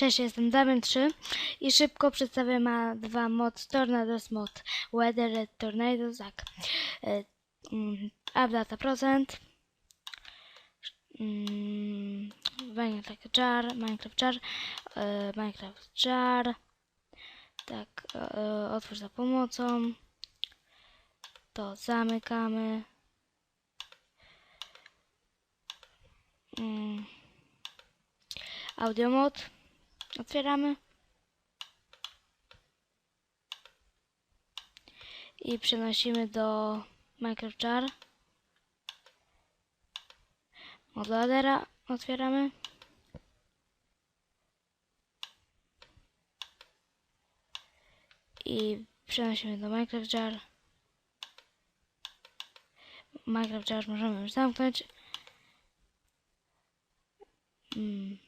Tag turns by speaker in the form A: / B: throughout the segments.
A: Cześć, jestem Damian3 i szybko przedstawię ma dwa mod Tornadoes mod Weather Red Tornadoes, tak. E, mm, Updata procent. Mm, Minecraft jar, Minecraft jar, e, Minecraft jar. Tak, e, otwórz za pomocą. To zamykamy. Mm. Audio mod. Otwieramy. I przenosimy do Minecraft Jar. Modladera otwieramy. I przenosimy do Minecraft Jar. Minecraft możemy już zamknąć. Mm.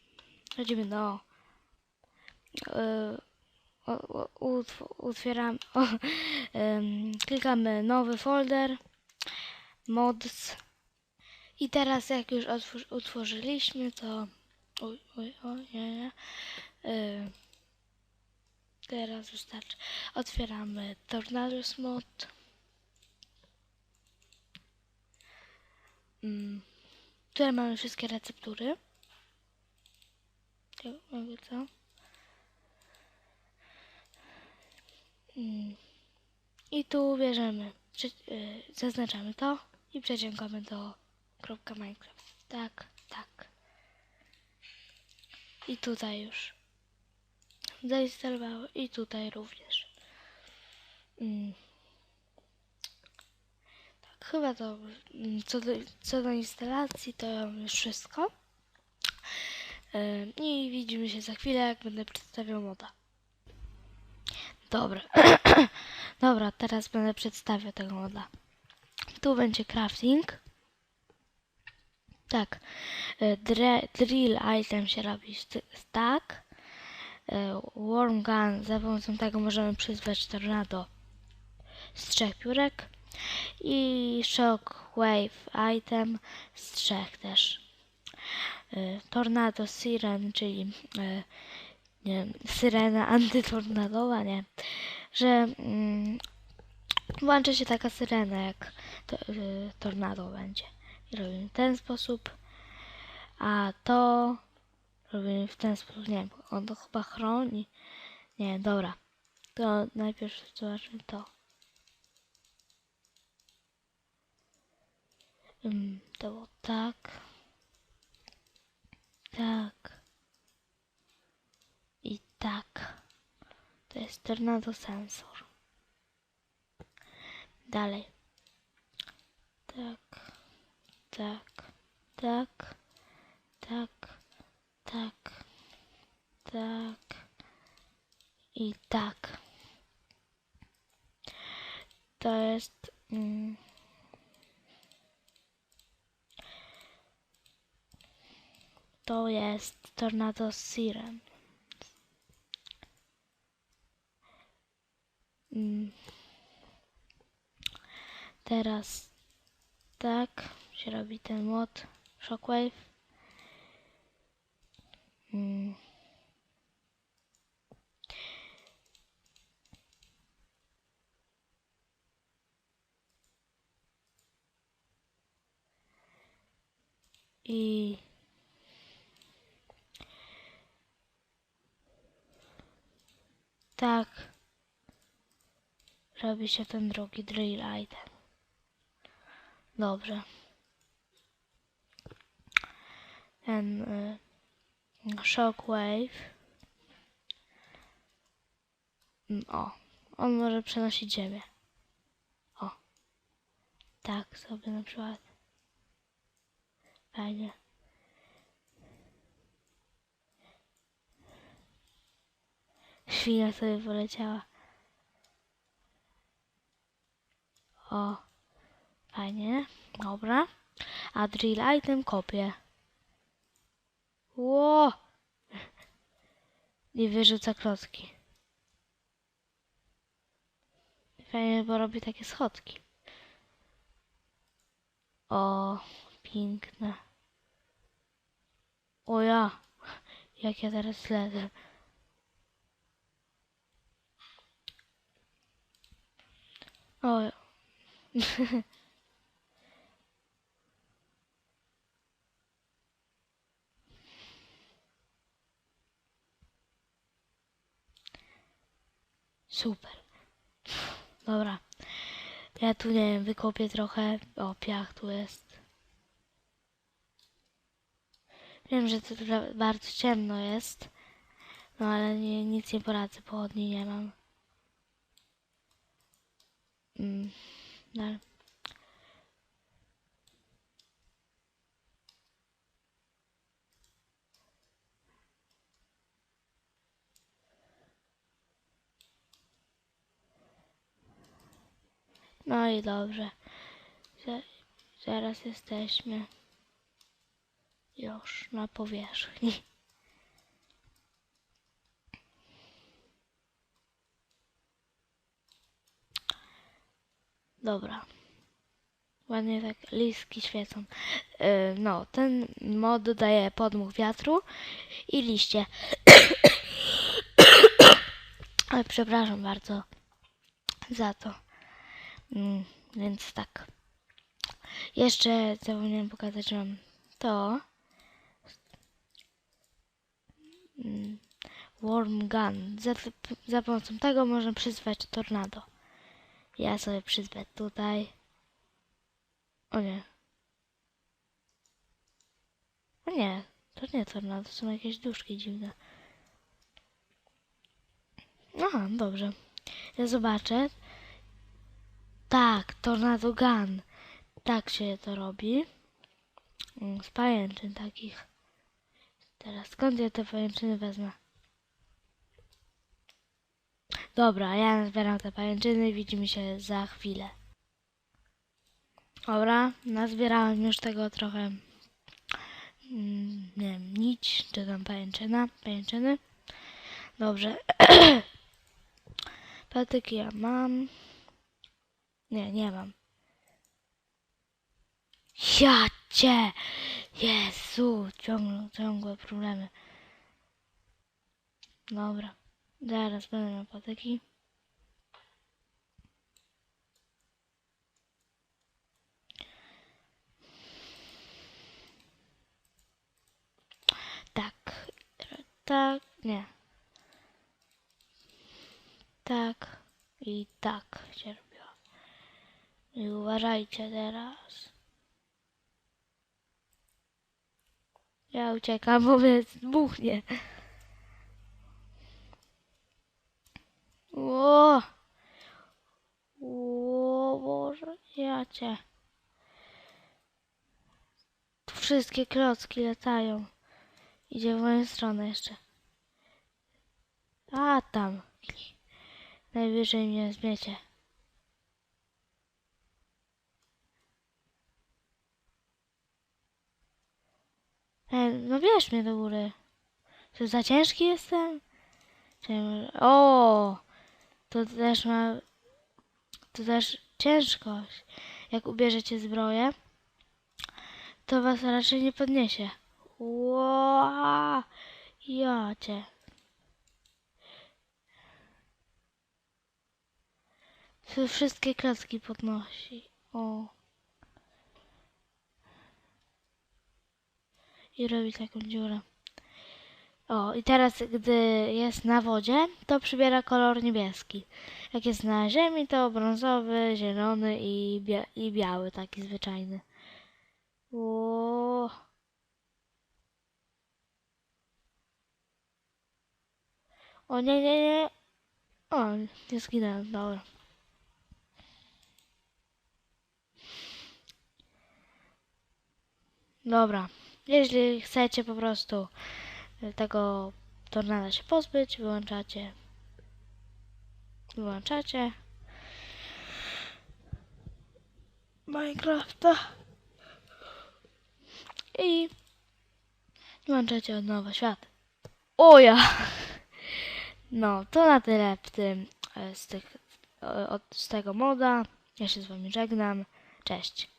A: Chodzimy do otwieramy, o, em, klikamy nowy folder, mods. I teraz jak już otwórz, utworzyliśmy to, oj, oj, oj, nie, nie, e, teraz wystarczy, otwieramy Tornadoes mod, mm, tutaj mamy wszystkie receptury, jakby co? I tu bierzemy, y, zaznaczamy to i przeciągamy do kropka Minecraft. Tak, tak. I tutaj już zainstalowało i tutaj również. Mm. Tak, chyba to mm, co do, co do instalacji to już wszystko. Ym, I widzimy się za chwilę, jak będę przedstawiał moda. Dobra. Dobra, teraz będę przedstawiał tego moda. Tu będzie crafting. Tak. y, Dre, drill item się robi stack. y, Worm gun, za pomocą tego możemy przyzwać tornado z trzech piórek. I shockwave item z trzech też. Y, Tornado Siren, czyli nie wiem, syrena antytornadowa, nie? Że mm, się taka syrena, jak to, y, tornado będzie. I robimy w ten sposób. A to robimy w ten sposób. Nie wiem, on to chyba chroni. Nie, dobra. To najpierw zobaczmy to. Ym, to było tak. Tak. Tak. To jest tornado sensor. Dalej. Tak. Tak. Tak. Tak. Tak. Tak. I tak. To jest. Mm, to jest tornado siren. Teraz tak się robi ten mod Shockwave. Mm. I tak robi się ten drugi drill item. Dobrze. Ten y, shockwave. O, on może przenosić ziemię. O, tak sobie na przykład. Fajnie. Świnia sobie poleciała. O, fajnie, dobra. A drill item kopię. Ło! Nie wyrzuca klocki. Fajnie, bo robi takie schodki. O, piękne. O ja. Jak ja teraz lecę. O. Super. Dobra. Ja tu nie wiem, wykopię trochę. O, piach tu jest. Wiem, że to bardzo ciemno jest. No ale nie, nic nie poradzę, pochodni nie mam. Mm. No. No i dobrze. Za- Zaraz jesteśmy już na powierzchni. Dobra. Ładnie tak listki świecą. Yy, no, ten mod dodaje podmuch wiatru i liście. Ale przepraszam bardzo za to. Mm, więc tak. Jeszcze zapomniałem pokazać wam to. Mm, Worm Gun. Za, za pomocą tego można przyzwać tornado. Ja sobie przyzwę tutaj. O nie. O nie, to nie tornado, to są jakieś duszki dziwne. Aha, dobrze. Ja zobaczę. Tak, tornado gun. Tak się to robi. Mm, Z pajęczyn takich. Teraz skąd ja te pajęczyny wezmę? Dobra, ja zbieram te pajęczyny widzimy się za chwilę. Dobra, nazbierałem już tego trochę, mm, nie wiem, nić, czy tam pajęczyna, pajęczyny. Dobrze. Patyki ja mam. Nie, nie mam. Ja! Jezu, ciągle, ciągłe problemy. Dobra, zaraz będę miał patyki. Tak, tak, nie. Tak i tak się robiło. I uważajcie teraz. Ja uciekam, bo mnie zbuchnie. Ło! Ło, Cię. Tu wszystkie klocki latają. Idzie w moją stronę jeszcze. A, tam. Najwyżej mnie zmiecie. E, no bierz mnie do góry. Czy za ciężki jestem? Czy. O! To też ma... To też ciężkość. Jak ubierzecie zbroję, to was raczej nie podniesie. Ła! Ja cię. To wszystkie klocki podnosi. O. I robi taką dziurę. O, i teraz, gdy jest na wodzie, to przybiera kolor niebieski. Jak jest na ziemi, to brązowy, zielony i, bia i biały, taki zwyczajny. O. O nie, nie, nie. O, nie zginąłem, dobra. Dobra. Jeśli chcecie po prostu tego tornada się pozbyć, wyłączacie. Wyłączacie. Minecrafta. I włączacie od nowa świat. O ja! No, to na tyle w tym, e, z, tych, od, z tego moda. Ja się z wami żegnam. Cześć.